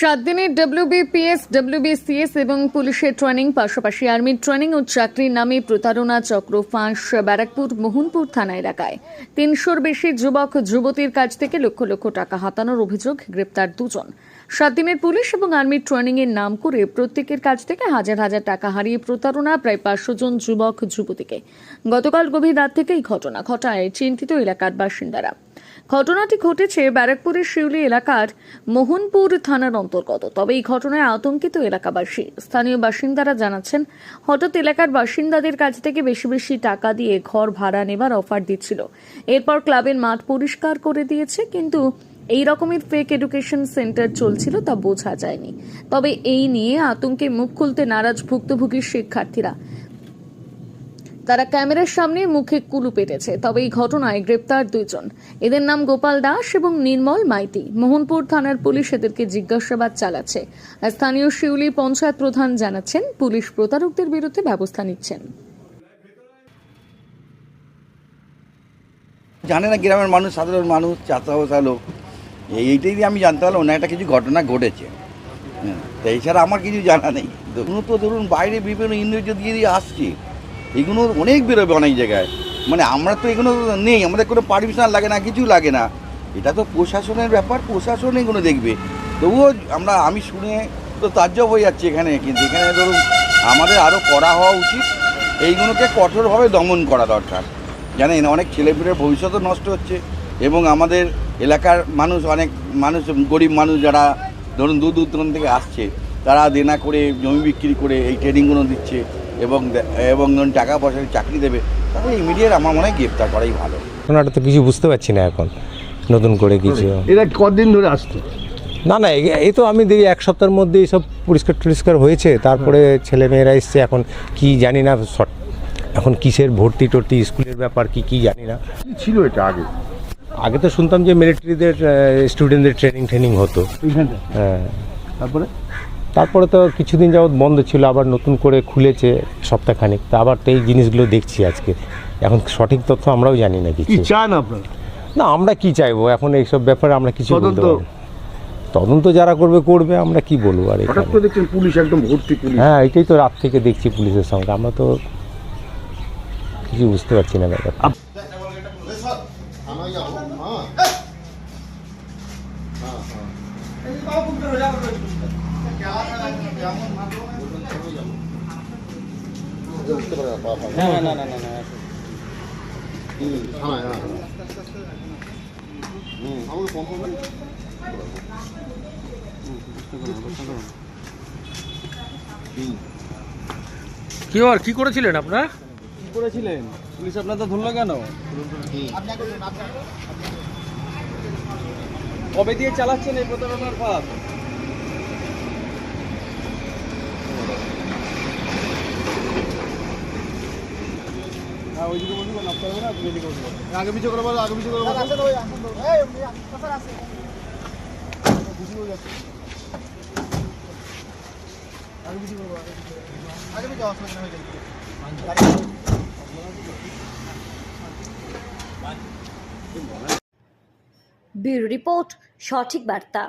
সাত দিনের WBPS WBCS এবং পুলিশের ট্রেনিং পাশাপাশি আর্মির ট্রেনিং ও চাকরির নামে প্রতারণা চক্র ফাঁস ব্যারাকপুর মোহনপুর থানা এলাকায়। তিনশোর বেশি যুবক, যুবতীর কাছ থেকে লক্ষ লক্ষ টাকা হাতানোর অভিযোগ গ্রেপ্তার দুজন। সাত দিনের পুলিশ এবং আর্মির ট্রেনিং এর নাম করে প্রত্যেকের কাছ থেকে হাজার হাজার টাকা হারিয়ে প্রতারণা প্রায় পাঁচশো জন যুবক, যুবতীকে। গতকাল গভীর রাত থেকে এই ঘটনা ঘটায় চিন্তিত এলাকার বাসিন্দারা। ঘটনাটি ঘটেছে ব্যারাকপুরের শিউলি এলাকার মোহনপুর থানার অন্তর্গত। তবে এই ঘটনায় আতঙ্কিত এলাকাবাসী। স্থানীয় বাসিন্দারা জানাচ্ছেন, হঠাৎ এলাকার বাসিন্দাদের কাছ থেকে বেশি বেশি টাকা দিয়ে ঘর ভাড়া নেবার অফার দিচ্ছিল। এরপর ক্লাবের মাঠ পরিষ্কার করে দিয়েছে, কিন্তু এই রকমের ফেক এডুকেশন সেন্টার চলছিল তা বোঝা যায়নি। তবে এই নিয়ে আতঙ্কে মুখ খুলতে নারাজ ভুক্তভোগী শিক্ষার্থীরা। তারা ক্যামেরার সামনে মুখে কুলু পেটেছে তবে এই ঘটনায় গ্রেপ্তার দুইজন। এদের নাম গোপাল দাস এবং নির্মল মাইতি। মোহনপুর থানার পুলিশ এদেরকে জিজ্ঞাসাবাদ চালাচ্ছে। আর স্থানীয় শিউলি পঞ্চায়েত প্রধান জানাচ্ছেন পুলিশ প্রতারকদের বিরুদ্ধে ব্যবস্থা নিচ্ছেন। জানে না গ্রামের মানুষ সাধারণ মানুষ চাষাবাসা লোক। এইটাই আমি জানতে পারলাম না একটা কিছু ঘটনা ঘটেছে। হ্যাঁ, তো এছাড়া আমার কিছু জানা নেই। তো ধরুন বাইরে বিভিন্ন ইন্দ্রিয় দিয়ে দিয়ে আসছে। এগুলো অনেক বেরোবে অনেক জায়গায়। মানে আমরা তো এগুলো নেই, আমাদের কোনো পারমিশন লাগে না কিছু লাগে না। এটা তো প্রশাসনের ব্যাপার, প্রশাসন এগুলো দেখবে। তবুও আমরা, আমি শুনে তো তাজ্জব হয়ে যাচ্ছে এখানে, কিন্তু এখানে ধরুন আমাদের আরও করা হওয়া উচিত, এইগুলোকে কঠোরভাবে দমন করা দরকার। জানেন, অনেক ছেলেমেয়ের ভবিষ্যৎও নষ্ট হচ্ছে এবং আমাদের এলাকার মানুষ অনেক, মানুষ, গরিব মানুষ যারা ধরুন দূর দূর থেকে আসছে, তারা দেনা করে, জমি বিক্রি করে এই ট্রেনিংগুলো দিচ্ছে। এবং এবং ধরুন টাকা পয়সা চাকরি দেবে তাহলে ইমিডিয়েট আমার মনে হয় গ্রেপ্তার করাই ভালো। ওনাটা তো কিছু বুঝতে পারছি না এখন। নতুন করে কিছু। এরা কদিন ধরে আসতো না না এ- এই তো আমি দেখি এক সপ্তাহের মধ্যে সব পরিষ্কার টরিষ্কার হয়েছে। তারপরে ছেলে মেয়েরা এসছে এখন কি জানি না এখন কিসের ভর্তি টর্তি স্কুলের ব্যাপার কি কি জানি না। ছিল এটা আগে? আগে তো শুনতাম যে মিলিটারিদের স্টুডেন্টদের ট্রেনিং ট্রেনিং হতো। হ্যাঁ। তারপরে? তারপরে তো কিছুদিন যাবৎ বন্ধ ছিল আবার নতুন করে খুলেছে সপ্তাহখানিক। তা আবার তো এই জিনিসগুলো দেখছি আজকে। এখন সঠিক তথ্য আমরাও জানি না কি কিছু চান আপনারা? না আমরা কি চাইব? এখন এইসব ব্যাপারে আমরা কিছু বলতে তদন্ত? না। তদন্ত যারা করবে করবে আমরা কি বলব আর হঠাৎ এখানে? করে দেখছেন পুলিশ একদম ভর্তি পুলিশ। হ্যাঁ এটাই তো রাত থেকে দেখছি পুলিশের সঙ্গে। আমরা তো কিছু বুঝতে পারছি না ব্যাপারটা কি আর কি করেছিলেন আপনারা? কি করেছিলেন? পুলিশ আপনাদের ধরলো কেন? কবে দিয়ে চালাচ্ছেন এই প্রতারণার ফাঁদ? ওইদিকে ব্যুরো রিপোর্ট সঠিক বার্তা।